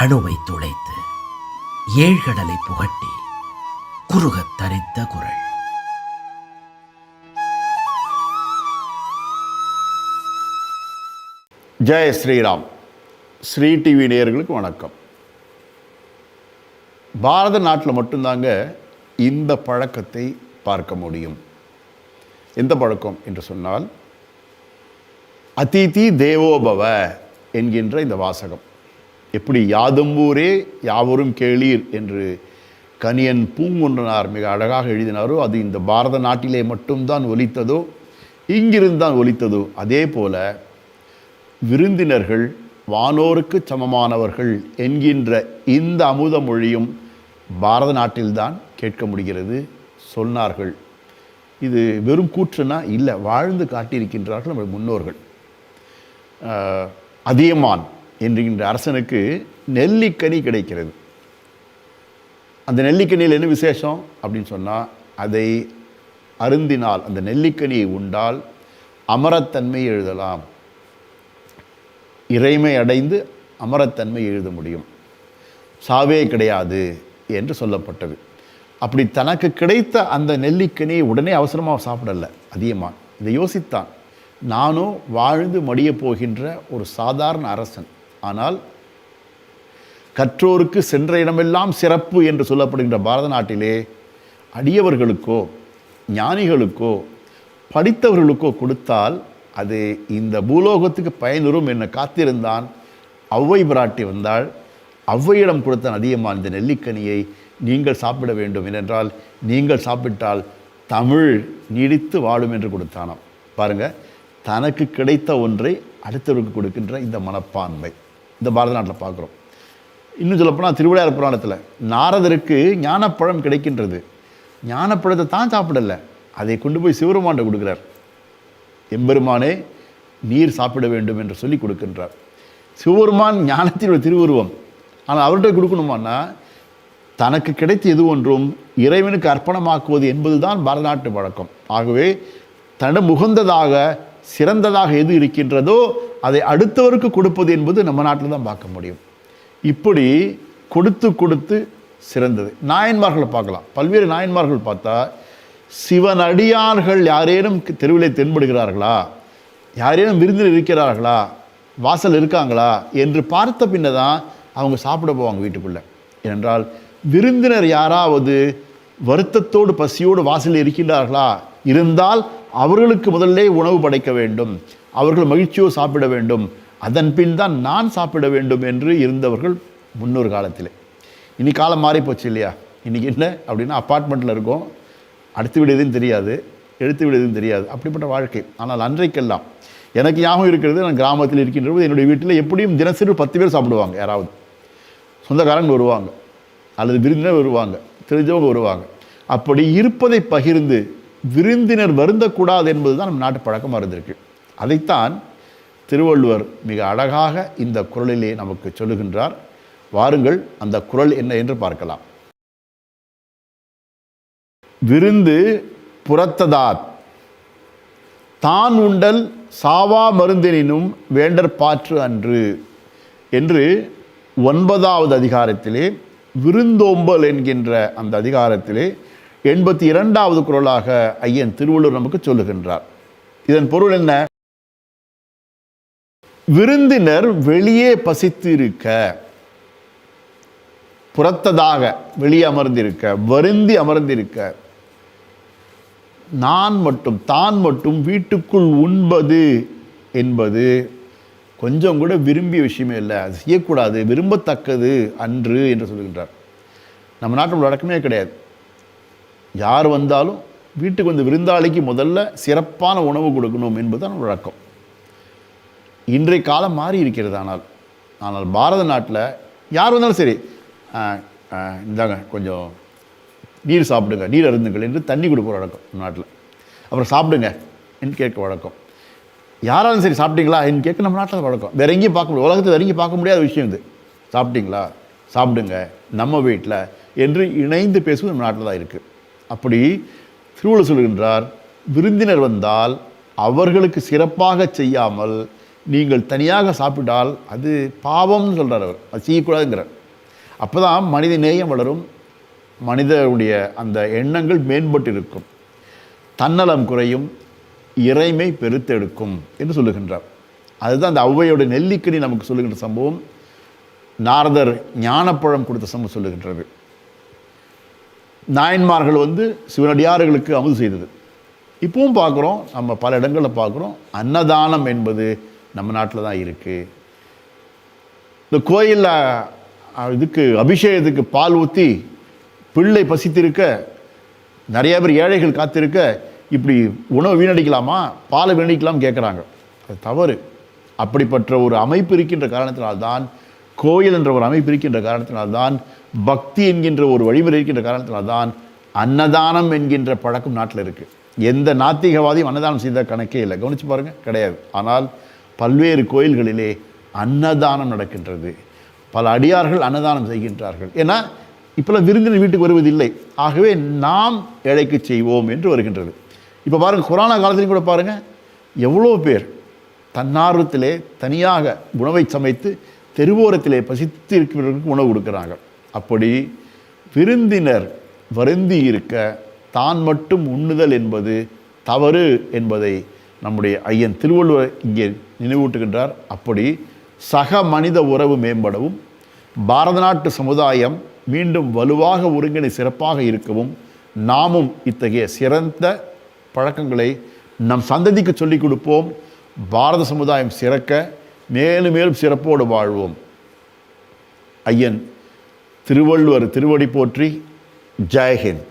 அணுவை துளைத்து ஏழ்கடலை புகட்டி குறுகத் தரித்த குரல். ஜெய ஸ்ரீராம். ஸ்ரீ டிவி நேயர்களுக்கு வணக்கம். பாரத நாட்டில் மட்டும்தாங்க இந்த பழக்கத்தை பார்க்க முடியும். எந்த பழக்கம் என்று சொன்னால் அதிதி தேவோபவ என்கின்ற இந்த வாசகம். எப்படி யாதம்பூரே யாவரும் கேளீர் என்று கனியன் பூங்குன்றனார் மிக அழகாக எழுதினாரோ அது இந்த பாரத நாட்டிலே மட்டும்தான் ஒலித்ததோ இங்கிருந்து தான் ஒலித்ததோ. அதே போல விருந்தினர்கள் வானோருக்கு சமமானவர்கள் என்கின்ற இந்த அமுத மொழியும் பாரத நாட்டில்தான் கேட்க முடிகிறது சொன்னார்கள். இது வெறும் கூற்றுனா இல்லை வாழ்ந்து காட்டியிருக்கின்றார்கள் நம்ம முன்னோர்கள். அதியமான். என்கின்ற அரசனுக்கு நெல்லிக்கனி கிடைக்கிறது. அந்த நெல்லிக்கனியில் என்ன விசேஷம்? அப்படின்னு சொன்னால் அதை அருந்தினால் அந்த நெல்லிக்கனியை உண்டால் அமரத்தன்மை எழுதலாம். இறைமை அடைந்து அமரத்தன்மை எழுத முடியும். சாவே கிடையாது என்று சொல்லப்பட்டது. அப்படி தனக்கு கிடைத்த அந்த நெல்லிக்கனியை உடனே அவசரமாக சாப்பிடல அதிகமாக இதை யோசித்தான். நானும் வாழ்ந்து மடியப் போகின்ற ஒரு சாதாரண அரசன். ஆனால் கற்றோருக்கு சென்ற இடமெல்லாம் சிறப்பு என்று சொல்லப்படுகின்ற பாரத நாட்டிலே அடியவர்களுக்கோ ஞானிகளுக்கோ படித்தவர்களுக்கோ கொடுத்தால் அது இந்த பூலோகத்துக்கு பயனுறும் என்ன காத்திருந்தான் ஔவை பிராட்டி வந்தால் ஔவையிடம் கொடுத்த அதிகமாக இந்த நெல்லிக்கனியை நீங்கள் சாப்பிட வேண்டும் ஏனென்றால் நீங்கள் சாப்பிட்டால் தமிழ் நீடித்து வாழும் என்று கொடுத்தானாம். பாருங்க தனக்கு கிடைத்த ஒன்றை அடுத்தவருக்கு கொடுக்கின்ற இந்த மனப்பான்மை. இந்த பாரத நாட்டில் பார்க்குறோம். இன்னும் சொல்லப்போனால் திருவிளையாடல் புராணத்தில் நாரதருக்கு ஞானப்பழம் கிடைக்கின்றது. ஞானப்பழத்தை தான் சாப்பிடல. அதை கொண்டு போய் சிவருமாண்ட கொடுக்குறார். எம்பெருமானே நீர் சாப்பிட வேண்டும் என்று சொல்லி கொடுக்கின்றார். சிவபெருமான் ஞானத்தின் ஒரு திருவுருவம். ஆனால் அவர்கிட்ட கொடுக்கணுமான்னா தனக்கு கிடைத்த எது ஒன்றும் இறைவனுக்கு அர்ப்பணமாக்குவது என்பதுதான் பரதநாட்டு வழக்கம். ஆகவே தன்னிடம் உகந்ததாக சிறந்ததாக எது இருக்கின்றதோ அதை அடுத்தவருக்கு கொடுப்பது என்பது நம்ம நாட்டில் தான் பார்க்க முடியும். இப்படி கொடுத்து கொடுத்து சிறந்தது. நாயன்மார்களை பார்க்கலாம். பல்வேறு நாயன்மார்கள் பார்த்தா சிவனடியார்கள் யாரேனும் தெருவிலே தென்படுகிறார்களா? யாரேனும் விருந்தில் இருக்கிறார்களா? வாசல் இருக்காங்களா? என்று பார்த்த பின்ன தான் அவங்க சாப்பிட போவாங்க வீட்டுக்குள்ளே. ஏனென்றால் விருந்தினர் யாராவது வருத்தத்தோடு பசியோடு வாசலில் இருக்கின்றார்களா? இருந்தால் அவர்களுக்கு முதல்ல உணவு படைக்க வேண்டும். அவர்கள் மகிழ்ச்சியோ சாப்பிட வேண்டும். அதன் பின் தான் நான் சாப்பிட வேண்டும் என்று இருந்தவர்கள் முன்னொரு காலத்தில். இனி காலம் மாறிப்போச்சு இல்லையா? இன்றைக்கி என்ன அப்படின்னா அப்பார்ட்மெண்ட்டில் இருக்கோம். அடுத்து வீடு எதுவும் தெரியாது. எடுத்து வீடு எதுவும் தெரியாது. அப்படிப்பட்ட வாழ்க்கை. ஆனால் அன்றைக்கெல்லாம் எனக்கு ஞாபகம் இருக்கிறது நான் கிராமத்தில் இருக்கின்ற போது என்னுடைய வீட்டில் எப்படியும் தினசரி பத்து பேர் சாப்பிடுவாங்க யாராவது. சொந்தக்காரங்க வருவாங்க. அல்லது விருந்தினர் வருவாங்க. தெரிஞ்சவங்க வருவாங்க. அப்படி இருப்பதை பகிர்ந்து விருந்தினர் வருந்தக்கூடாது என்பது தான் நம்ம நாட்டு பழக்கமாக இருந்திருக்கு அதைத்தான் திருவள்ளுவர் மிக அழகாக இந்த குரலிலே நமக்கு சொல்லுகின்றார். வாருங்கள் அந்த குரல் என்ன என்று பார்க்கலாம். விருந்து புறத்ததார். தான் உண்டல் சாவா மருந்தினும் வேண்டற்பாற்று அன்று என்று ஒன்பதாவது அதிகாரத்திலே விருந்தோம்பல் என்கின்ற அந்த அதிகாரத்திலே எண்பத்தி இரண்டாவது குரலாக ஐயன் திருவள்ளுவர் நமக்கு சொல்லுகின்றார். இதன் பொருள் என்ன? விருந்தினர் வெளியே பசித்து இருக்க புறத்ததாக வெளியே அமர்ந்திருக்க வருந்தி அமர்ந்திருக்க நான் மட்டும் தான் மட்டும் வீட்டுக்குள் உண்பது என்பது கொஞ்சம் கூட விரும்பிய விஷயமே இல்லை. அது செய்யக்கூடாது விரும்பத்தக்கது அன்று என்று சொல்லுகின்றார். நம்ம நாட்டில் வழக்கமே கிடையாது. யார் வந்தாலும் வீட்டுக்கு வந்து விருந்தாளிக்கு முதல்ல சிறப்பான உணவு கொடுக்கணும் என்பதுதான் வழக்கம். இன்றைய காலம் மாறி இருக்கிறது ஆனால் ஆனால் பாரத நாட்டில் யார் வந்தாலும் சரி இந்தாங்க கொஞ்சம் நீர் சாப்பிடுங்க நீர் அருந்துங்கள் என்று தண்ணி கொடுக்குற வழக்கம் நாட்டில். அப்புறம் சாப்பிடுங்க என்று கேட்க வழக்கம். யாராலும் சரி சாப்பிட்டீங்களா என்று கேட்க நம்ம நாட்டில் வழக்கம். வேற எங்கேயும் பார்க்க முடியாது. உலகத்தில் வேற எங்கேயும் பார்க்க முடியாத விஷயம் இது. சாப்பிட்டீங்களா? சாப்பிடுங்க நம்ம வீட்டில் என்று இணைந்து பேசுவது நம்ம நாட்டில் தான் இருக்குது அப்படி திருவள்ளுவர் சொல்கின்றார் விருந்தினர் வந்தால் அவர்களுக்கு சிறப்பாக செய்யாமல் நீங்கள் தனியாக சாப்பிட்டால் அது பாவம்னு சொல்கிறார் அவர். அது செய்யக்கூடாதுங்கிறார். அப்போ தான் மனித நேயம் வளரும் மனிதனுடைய அந்த எண்ணங்கள் மேம்பட்டு இருக்கும் தன்னலம் குறையும் இறைமை பெருத்தெடுக்கும் என்று சொல்லுகின்றார். அதுதான் அந்த ஔவையோட நெல்லிக்கனி நமக்கு சொல்லுகின்ற சம்பவம் நாரதர் ஞானப்பழம் கொடுத்த சம்பவம் சொல்லுகின்றது. நாயன்மார்கள் வந்து சிவனடியார்களுக்கு அமுது செய்தது. இப்பவும் பார்க்குறோம் நம்ம பல இடங்களில் பார்க்குறோம் அன்னதானம் என்பது நம்ம நாட்டில் தான் இருக்குது இந்த கோயிலில் இதுக்கு அபிஷேகத்துக்கு பால் ஊற்றி பிள்ளை பசித்திருக்க நிறைய பேர் ஏழைகள் காத்திருக்க இப்படி உணவு வீணடிக்கலாமா? பாலை வீணடிக்கலாம் கேட்குறாங்க அது தவறு. அப்படிப்பட்ட ஒரு அமைப்பு இருக்கின்ற காரணத்தினால்தான் கோயில் என்ற ஒரு அமைப்பு இருக்கின்ற காரணத்தினால்தான் பக்தி என்கின்ற ஒரு வழிமுறை இருக்கின்ற காரணத்தினால்தான் அன்னதானம் என்கின்ற பழக்கம் நாட்டில் இருக்குது எந்த நாத்திகவாதியும் அன்னதானம் செய்த கணக்கே இல்லை. கவனிச்சு பாருங்கள் கிடையாது. ஆனால் பல்வேறு கோயில்களிலே அன்னதானம் நடக்கின்றது. பல அடியார்கள் அன்னதானம் செய்கின்றார்கள். ஏன்னா இப்போல்லாம் விருந்தினர் வீட்டுக்கு வருவதில்லை. ஆகவே நாம் ஏழைக்கு செய்வோம் என்று வருகின்றது. இப்போ பாருங்கள் கொரோனா காலத்திலையும் கூட பாருங்கள் எவ்வளோ பேர் தன்னார்வத்திலே தனியாக உணவை சமைத்து தெருவோரத்திலே பசித்து இருக்கிறவர்களுக்கு உணவு கொடுக்குறாங்க. அப்படி விருந்தினர் வருந்தி இருக்க தான் மட்டும் உண்ணுதல் என்பது தவறு என்பதை நம்முடைய ஐயன் திருவள்ளுவர் இங்கே நினைவூட்டுகின்றார். அப்படி சக மனித உறவு மேம்படவும் பாரத நாட்டு சமுதாயம் மீண்டும் வலுவாக ஒருங்கிணை சிறப்பாக இருக்கவும் நாமும் இத்தகைய சிறந்த பழக்கங்களை நம் சந்ததிக்கு சொல்லிக் கொடுப்போம். பாரத சமுதாயம் சிறக்க மேலும் மேலும் சிறப்போடு வாழ்வோம். ஐயன் திருவள்ளுவர் திருவடி போற்றி ஜெயஹிந்த்.